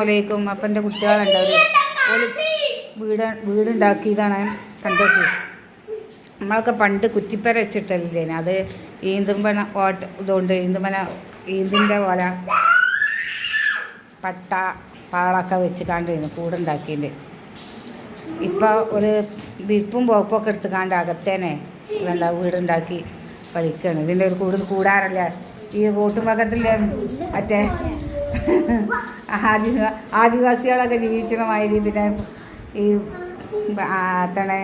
അലൈക്കും അപ്പം എന്റെ കുട്ടികളുണ്ട് ഒരു വീട് വീടുണ്ടാക്കിയതാണ് കണ്ടത്. നമ്മളൊക്കെ പണ്ട് കുറ്റിപ്പര വെച്ചിട്ടല്ലേ അത് ഈന്തുമ്പന ഓട്ട ഇതുകൊണ്ട് ഈന്തുമ്പന ഈന്തിന്റെ പോലെ പട്ട പാളൊക്കെ വെച്ച് കണ്ടിരുന്നു കൂടുണ്ടാക്കിയിട്ട് ഇപ്പോൾ ഒരു വിരിപ്പും പോപ്പൊക്കെ എടുത്ത് കാണ്ട് അകത്തേനെ വീടുണ്ടാക്കി പഠിക്കണം ഇതിന്റെ ഒരു കൂടുതൽ കൂടാറല്ല? ഈ കൂട്ടുമ്പക്കത്തിലെ മറ്റേ ആദിവ ആദിവാസികളൊക്കെ ജീവിക്കുന്ന മാതിരി പിന്നെ ഈ തണേ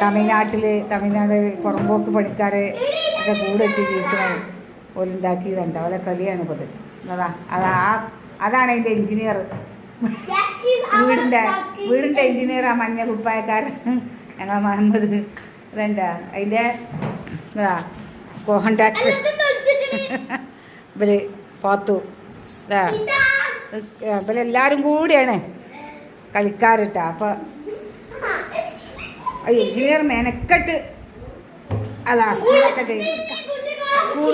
തമിഴ്നാട്ടിൽ തമിഴ്നാട് പുറമ്പോക്ക് പണിക്കാർ ഒക്കെ കൂടെത്തി ജീവിക്കണ ഓലുണ്ടാക്കിയതുണ്ട് അവരെ കളിയാണ് ഇപ്പോൾ എന്നതാ അതാ ആ- അതാണ് അതിന്റെ എഞ്ചിനീയർ വീടിന്റെ വീടിന്റെ എഞ്ചിനീയർ ആ മഞ്ഞ കുപ്പായക്കാരൻ. ഞങ്ങളെ മുഹമ്മദ്. ഇതെന്താ? അതിന്റെ ഇതാ കോണ്ടാക്ട് ഇവർ പാത്തു. ഇവരെല്ലാവരും കൂടിയാണ് കളിക്കാറിട്ട അപ്പൊ എഞ്ചിനീയർ മെനക്കെട്ട് അതാ സ്കൂളൊക്കെ സ്ക്രൂ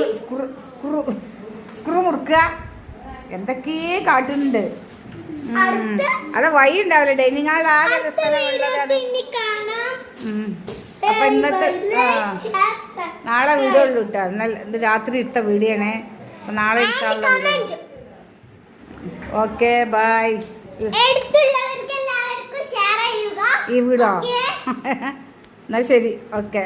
സ്ക്രൂ സ്ക്രൂ മുറുക്കുക. എന്തൊക്കെയേ കാട്ടുന്നുണ്ട്. അതെ വഴി ഉണ്ടാവില്ല ഡൈനിങ് ഹാളിൽ ആകെ. അപ്പൊ ഇന്നത്തെ ആ. നാളെ വീഡിയോ ഉള്ളു കേട്ടോ എന്നാൽ ഇത് രാത്രി ഇട്ട വീഡിയോ ആണേ. അപ്പൊ നാളെ വീഡിയോ ഓക്കെ ബൈ ഈ വീടോ? എന്നാ എന്നാൽ ശരി. ഓക്കെ.